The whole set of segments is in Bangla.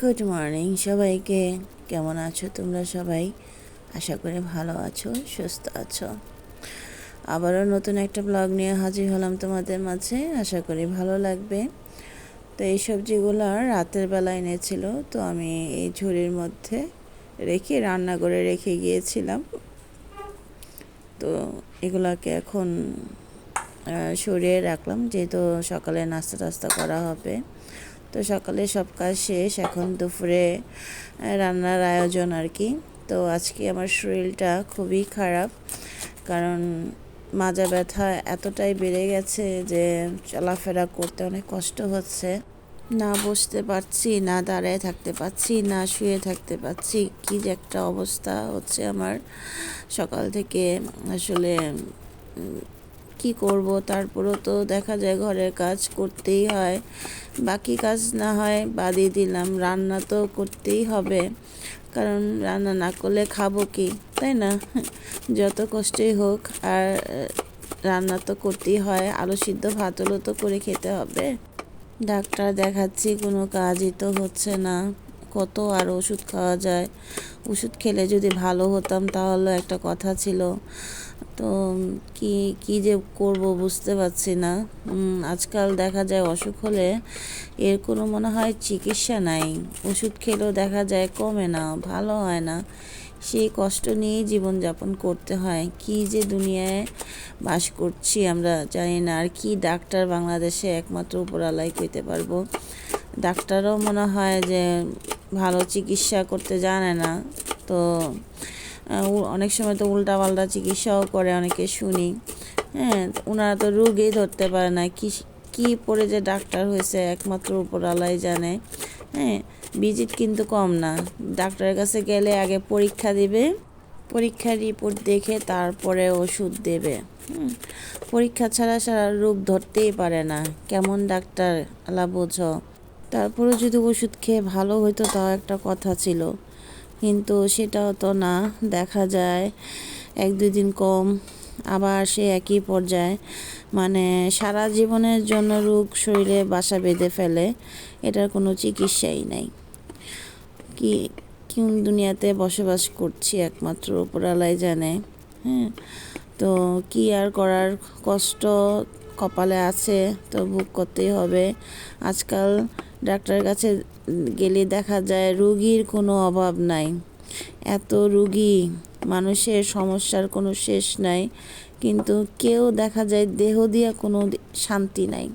গুড মর্নিং সবাইকে। কেমন আছো তোমরা সবাই? আশা করি ভালো আছো, সুস্থ আছো। আবারও নতুন একটা ব্লগ নিয়ে হাজির হলাম তোমাদের মাঝে। আশা করি ভালো লাগবে। তো এই সবজিগুলো রাতের বেলা এনেছিল, তো আমি এই ঝুড়ির মধ্যে রেখে, রান্না করে রেখে গিয়েছিলাম। তো এগুলাকে এখন সরিয়ে রাখলাম, যেহেতু সকালে নাস্তা টাস্তা করা হবে। তো সকালে সব কাজ শেষ, এখন দুপুরে রান্নার আয়োজন আর কি। তো আজকে আমার শরীরটা খুবই খারাপ, কারণ মাজা ব্যথা এতটাই বেড়ে গেছে যে চলাফেরা করতে অনেক কষ্ট হচ্ছে। না বসতে পারছি, না দাঁড়ায় থাকতে পারছি, না শুয়ে থাকতে পারছি, কি যে একটা অবস্থা হচ্ছে আমার। সকাল থেকে আসলে কি করব? তারপরেও তো দেখা যায় ঘরের কাজ করতেই হয়। বাকি কাজ না হয় বাদই দিলাম। রান্না তো করতেই হবে। কারণ রান্না না করলে খাব কি? তাই না? যত কষ্টই হোক, আর রান্না তো করতেই হয়। আলু সিদ্ধ ভাত তো করে খেতে হবে। ডাক্তার দেখাচ্ছি, কোনো কাজই তো হচ্ছে না। কত আর ওষুধ খাওয়া যায়? ওষুধ খেলে যদি ভালো হতাম তাহলে একটা কথা ছিল। তো কি কি যে করব বুঝতে পারছি না। আজকাল দেখা যায় অসুখ হলে এর কোনো মনে হয় চিকিৎসা নাই। ওষুধ খেলেও দেখা যায় কমে না, ভালো হয় না। সেই কষ্ট নিয়েই জীবনযাপন করতে হয়। কি যে দুনিয়ায় বাস করছি আমরা জানি না। আর কি ডাক্তার বাংলাদেশে একমাত্র উপরালাই পেতে পারব? ডাক্তারও মনে হয় যে ভালো চিকিৎসা করতে জানে না। তো অনেক সময় তো উল্টা পাল্টা চিকিৎসাও করে, অনেকে শুনি। হ্যাঁ ওনারা তো রোগই ধরতে পারে না। কি কি পড়ে যে ডাক্তার হয়েছে একমাত্র উপরালাই জানে। হ্যাঁ ভিজিট কিন্তু কম না। ডাক্তারের কাছে গেলে আগে পরীক্ষা দিবে পরীক্ষার রিপোর্ট দেখে তারপরে ওষুধ দেবে। পরীক্ষা ছাড়া সারা রোগ ধরতেই পারে না। কেমন ডাক্তার আলা বোঝো। তারপরে যদি ওষুধ খেয়ে ভালো হইতো, তাও একটা কথা ছিল। কিন্তু সেটাও তো না, দেখা যায় এক দুই দিন কম, আবার সে একই পর্যায়ে মানে সারা জীবনের জন্য রোগ শরীরে বাসা বেঁধে ফেলে, এটার কোনো চিকিৎসাই নাই। কি, কোন দুনিয়াতে বসবাস করছি একমাত্র উপরালাই জানে হ্যাঁ? তো কি আর করার, কষ্ট কপালে আছে, তো ভোগ করতেই হবে। আজকাল ডাক্তারের কাছে গেলে দেখা যায় রুগীর কোনো অভাব নাই। এত রুগী, মানুষের সমস্যার কোনো শেষ নাই, কিন্তু কেউ দেখা যায় দেহ দিয়া কোনো শান্তি নাই।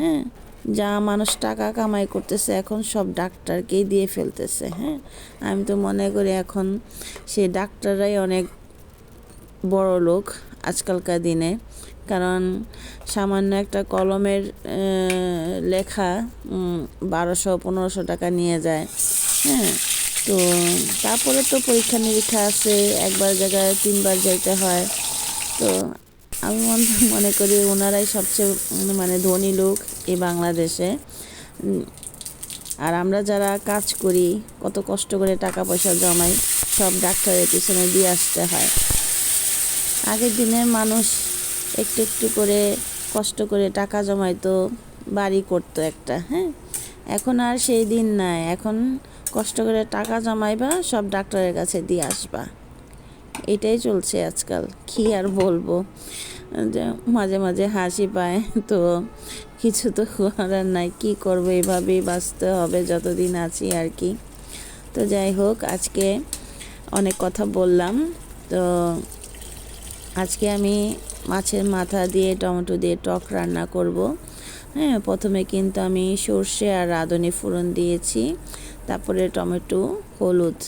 হ্যাঁ যা মানুষ টাকা কামাই করতেছে, এখন সব ডাক্তারকেই দিয়ে ফেলতেছে। হ্যাঁ আমি তো মনে করি এখন সে ডাক্তাররাই অনেক বড় লোক আজকালকার দিনে। কারণ সামান্য একটা কলমের লেখা বারোশো, পনেরোশো টাকা নিয়ে যায়। হ্যাঁ তো তারপরে তো পরীক্ষা নিরীক্ষা আছে, একবার জায়গায় তিনবার যাইতে হয়। তো আমি মনে করি ওনারাই সবচেয়ে মানে ধনী লোক এই বাংলাদেশে। আর আমরা যারা কাজ করি, কত কষ্ট করে টাকা পয়সা জমাই, সব ডাক্তারের পিছনে দিয়ে আসতে হয়। আগের দিনের মানুষ একটু একটু করে কষ্ট করে টাকা জমাইতো, বাড়ি করতো একটা হ্যাঁ? এখন আর সেই দিন নাই। এখন কষ্ট করে টাকা জমাইবা, সব ডাক্তারের কাছে দিয়ে আসবা। এটাই চলছে আজকাল। কি আর বলব? মাঝে মাঝে হাসি পায়, তো কিছু তো করার নাই। কি করব? এভাবেই বাঁচতে হবে যতদিন আছি আর কি। তো যাই হোক, আজকে অনেক কথা বললাম। তো আজকে আমি মাছের মাথা দিয়ে টমেটো দিয়ে টক রান্না করব। হ্যাঁ প্রথমে কিন্তু আমি সর্ষে আর রাঁধুনি ফোড়ন দিয়েছি, তারপরে টমেটো, হলুদ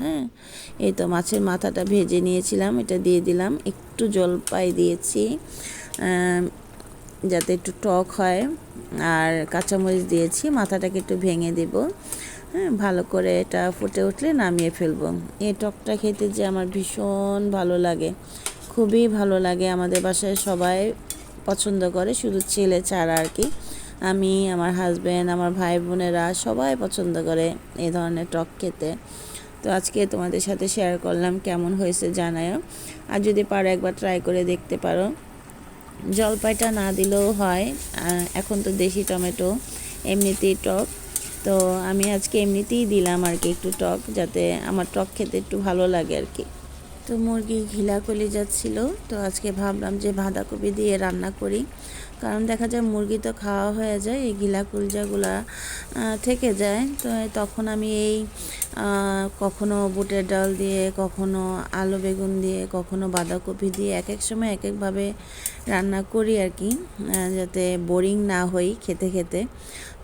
হ্যাঁ এই তো মাছের মাথাটা ভেজে নিয়েছিলাম, এটা দিয়ে দিলাম, একটু জলপাই দিয়েছি যাতে একটু টক হয়, আর কাঁচামরিচ দিয়েছি, মাথাটাকে একটু ভেঙে দেব হ্যাঁ ভালো করে এটা ফুটে উঠলে নামিয়ে ফেলব। এই টকটা খেতে যে আমার ভীষণ ভালো লাগে। খুবই ভালো লাগে আমাদের বাসায় সবাই পছন্দ করে, শুধু ছেলে ছাড়া আর কি। আমি, আমার হাজব্যান্ড আমার ভাই বোনেরা সবাই পছন্দ করে এই ধরনের টক খেতে। তো আজকে তোমাদের সাথে শেয়ার করলাম কেমন হয়েছে জানায়ও। আর যদি পারো একবার ট্রাই করে দেখতে পারো। জলপাইটা না দিলেও হয় এখন তো দেশি টমেটো, এমনিতেই টক। তো আমি আজকে এমনিতেই দিলাম আর কি একটু টক, যাতে আমার টক খেতে একটু ভালো লাগে আর কি। তো মুরগি ঘিলা কলি যাচ্ছিল, তো আজকে ভাবলাম যে বাঁধাকপি দিয়ে রান্না করি। কারণ দেখা যায় মুরগি তো খাওয়া হয়ে যায়, এই গিলা কুলজাগুলা থেকে যায়। তো তখন আমি এই কখনো বুটের ডাল দিয়ে, কখনো আলু বেগুন দিয়ে, কখনো বাঁধাকপি দিয়ে এক এক সময় এক একভাবে রান্না করি আর কি যাতে বোরিং না হই খেতে খেতে।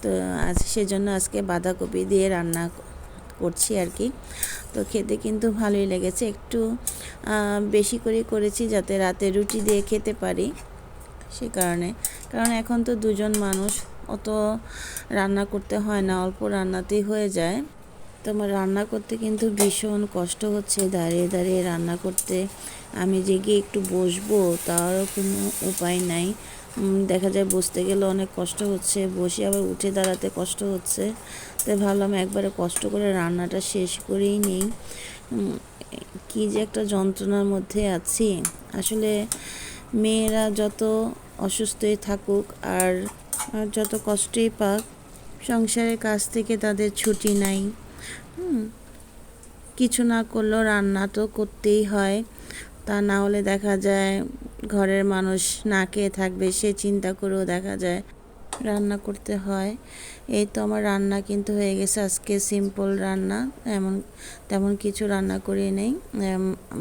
তো আজ সেজন্য আজকে বাঁধাকপি দিয়ে রান্না করছি আর কি। তো খেতে কিন্তু ভালোই লেগেছে। একটু বেশি করে করেছি যাতে রাতে রুটি দিয়ে খেতে পারি সে কারণে। কারণ এখন তো দুজন মানুষ, অত রান্না করতে হয় না, অল্প রান্নাতেই হয়ে যায়। তো আমার রান্না করতে কিন্তু ভীষণ কষ্ট হচ্ছে। দাঁড়িয়ে দাঁড়িয়ে রান্না করতে আমি যে গিয়ে একটু বসবো, তারও কোনো উপায় নাই। দেখা যায় বসতে গেলে অনেক কষ্ট হচ্ছে, বসে আবার উঠে দাঁড়াতে কষ্ট হচ্ছে। তাই ভাবলাম একবারে কষ্ট করে রান্নাটা শেষ করেই নেই। কি যে একটা যন্ত্রণার মধ্যে আছি। আসলে মেয়েরা যত অসুস্থই থাকুক আর আর যত কষ্টই পাক, সংসারের কাছ থেকে তাদের ছুটি নাই। কিছু না করলেও রান্না তো করতেই হয়। তা না হলে দেখা যায় ঘরের মানুষ না খেয়ে থাকবে, সে চিন্তা করেও দেখা যায় রান্না করতে হয়। এই তো আমার রান্না কিন্তু হয়ে গেছে। আজকে সিম্পল রান্না, এমন, তেমন কিছু রান্না করে নেই।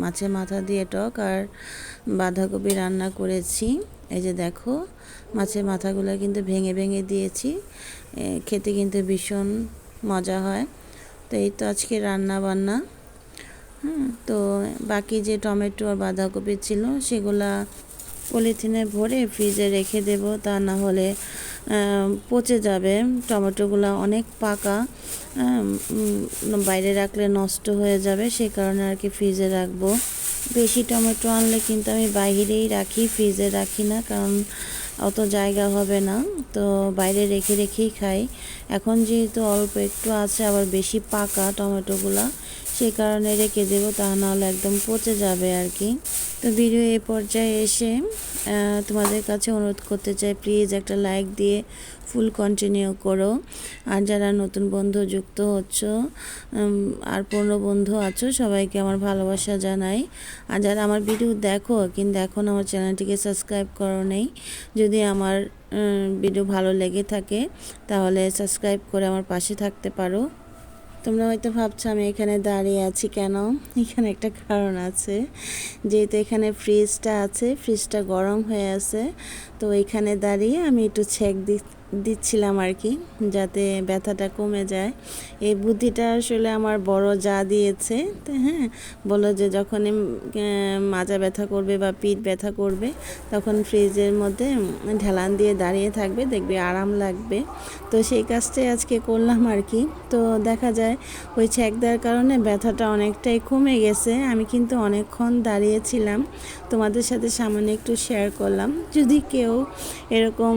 মাছের মাথা দিয়ে টক আর বাঁধাকপি রান্না করেছি। এই যে দেখো, মাছের মাথাগুলো কিন্তু ভেঙে ভেঙে দিয়েছি। খেতে কিন্তু ভীষণ মজা হয়। তো এই তো আজকে রান্না বান্না তো বাকি যে টমেটো আর বাঁধাকপি ছিল, সেগুলা পলিথিনে ভরে ফ্রিজে রেখে দেব। তা না হলে পচে যাবে। টমেটোগুলো অনেক পাকা বাইরে রাখলে নষ্ট হয়ে যাবে সেই কারণে আর কি ফ্রিজে রাখব। বেশি টমেটো আনলে কিন্তু আমি বাইরেই রাখি, ফ্রিজে রাখি না, কারণ অত জায়গা হবে না। তো বাইরে রেখে রেখেই খাই। এখন যেহেতু অল্প একটু আছে, আবার বেশি পাকা টমেটোগুলা সেই কারণে রেখে দেবো তা নাহলে একদম পচে যাবে আর কি। তো ভিডিও এই পর্যায়ে এসে তোমাদের কাছে অনুরোধ করতে চাই প্লিজ একটা লাইক দিয়ে ফুল কন্টিনিউ করো। আর যারা নতুন বন্ধু যুক্ত হচ্ছ আর পুরনো বন্ধু আছো, সবাইকে আমার ভালোবাসা জানাই। আর যারা আমার ভিডিও দেখো, কিন্তু এখন আমার চ্যানেলটিকে সাবস্ক্রাইব করো নেই, যদি আমার ভিডিও ভালো লেগে থাকে, তাহলে সাবস্ক্রাইব করে আমার পাশে থাকতে পারো। তোমরা হয়তো ভাবছ আমি এখানে দাঁড়িয়ে আছি কেন? এখানে একটা কারণ আছে। যেহেতু এখানে ফ্রিজটা আছে ফ্রিজটা গরম হয়ে আছে, তো এখানে দাঁড়িয়ে আমি একটু ছেঁক দি দিচ্ছিলাম আর কি, যাতে ব্যথাটা কমে যায়। এই বুদ্ধিটা আসলে আমার বড় যা দিয়েছে হ্যাঁ বলল যে যখনই মাজা ব্যথা করবে বা পিঠ ব্যথা করবে, তখন ফ্রিজের মধ্যে ঢেলান দিয়ে দাঁড়িয়ে থাকবে, দেখবে আরাম লাগবে। তো সেই কাজটাই আজকে করলাম আর কি। তো দেখা যায়, ওই ছ্যাক দেওয়ার কারণে ব্যথাটা অনেকটাই কমে গেছে। আমি কিন্তু অনেকক্ষণ দাঁড়িয়েছিলাম। তোমাদের সাথে সামান্য একটু শেয়ার করলাম। যদি কেউ এরকম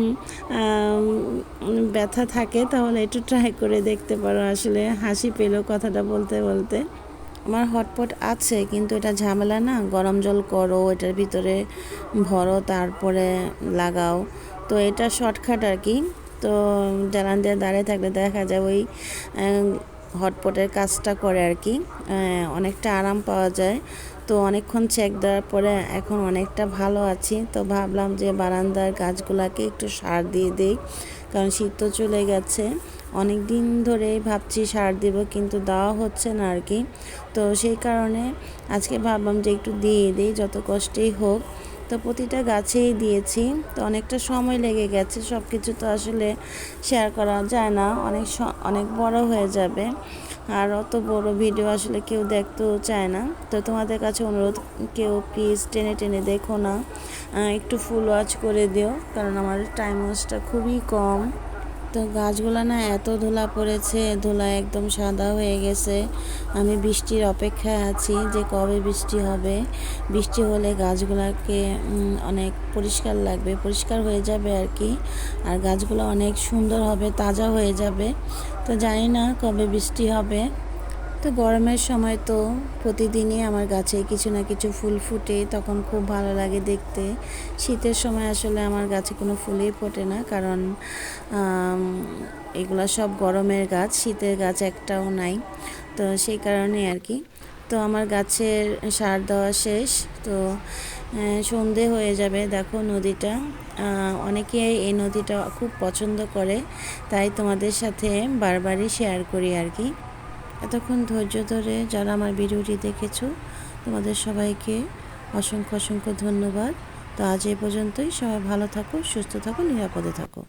ব্যথা থাকে, তাহলে একটু ট্রাই করে দেখতে পারো। আসলে হাসি পেল কথাটা বলতে বলতে। আমার হটপট আছে, কিন্তু এটা ঝামেলা না। গরম জল করো, এটার ভিতরে ভরো, তারপরে লাগাও। তো এটা শর্টকাট আর কি। তো, জ্বালান দিয়ে দাঁড়িয়ে থাকলে দেখা যায় ওই হটপটের কাজটা করে আর কি। অনেকটা আরাম পাওয়া যায়। তো অনেকক্ষণ চেক দেওয়ার পরে এখন অনেকটা ভালো আছি। তো ভাবলাম যে বারান্দার গাছগুলাকে একটু সার দিয়ে দিই, কারণ শীত তো চলে গেছে। অনেক দিন ধরেই ভাবছি সার দেব, কিন্তু দেওয়া হচ্ছে না আর কি। তো সেই কারণে আজকে ভাবলাম যে একটু দিয়ে দিই, যত কষ্টেই হোক। তো প্রতিটা গাছেই দিয়েছি। তো অনেকটা সময় লেগে গেছে সব কিছু তো আসলে শেয়ার করা যায় না। অনেক অনেক বড় হয়ে যাবে। আর অত বড় ভিডিও আসলে কেউ দেখতেও চায় না। তো তোমাদের কাছে অনুরোধ, কেউ প্লিজ টেনে টেনে দেখো না। একটু ফুল ওয়াচ করে দিও, কারণ আমার টাইম ওয়াচটা খুবই কম। তো গাছগুলো না এত ধুলা পড়েছে, ধুলা একদম সাদা হয়ে গেছে। আমি বৃষ্টির অপেক্ষায় আছি যে কবে বৃষ্টি হবে। বৃষ্টি হলে গাছগুলোকে অনেক পরিষ্কার লাগবে, পরিষ্কার হয়ে যাবে আর কি। আর গাছগুলো অনেক সুন্দর হবে, তাজা হয়ে যাবে। তো জানি না কবে বৃষ্টি হবে। তো গরমের সময় তো প্রতিদিনই আমার গাছে কিছু না কিছু ফুল ফুটে, তখন খুব ভালো লাগে দেখতে। শীতের সময় আসলে আমার গাছে কোনো ফুলই ফোটে না, কারণ এগুলা সব গরমের গাছ, শীতের গাছ একটাও নাই, তো সেই কারণে আর কি। তো আমার গাছের সার দেওয়া শেষ, তো সন্ধে হয়ে যাবে, দেখো নদীটা। অনেকে এই নদীটা খুব পছন্দ করে, তাই তোমাদের সাথে বারবারই শেয়ার করি আর কি। এতক্ষণ ধৈর্য ধরে যারা আমার ভিডিওটি দেখেছ, তোমাদের সবাইকে অসংখ্য অসংখ্য ধন্যবাদ। তো আজ এ পর্যন্তই। সবাই ভালো থাকো, সুস্থ থাকো, নিরাপদে থাকো।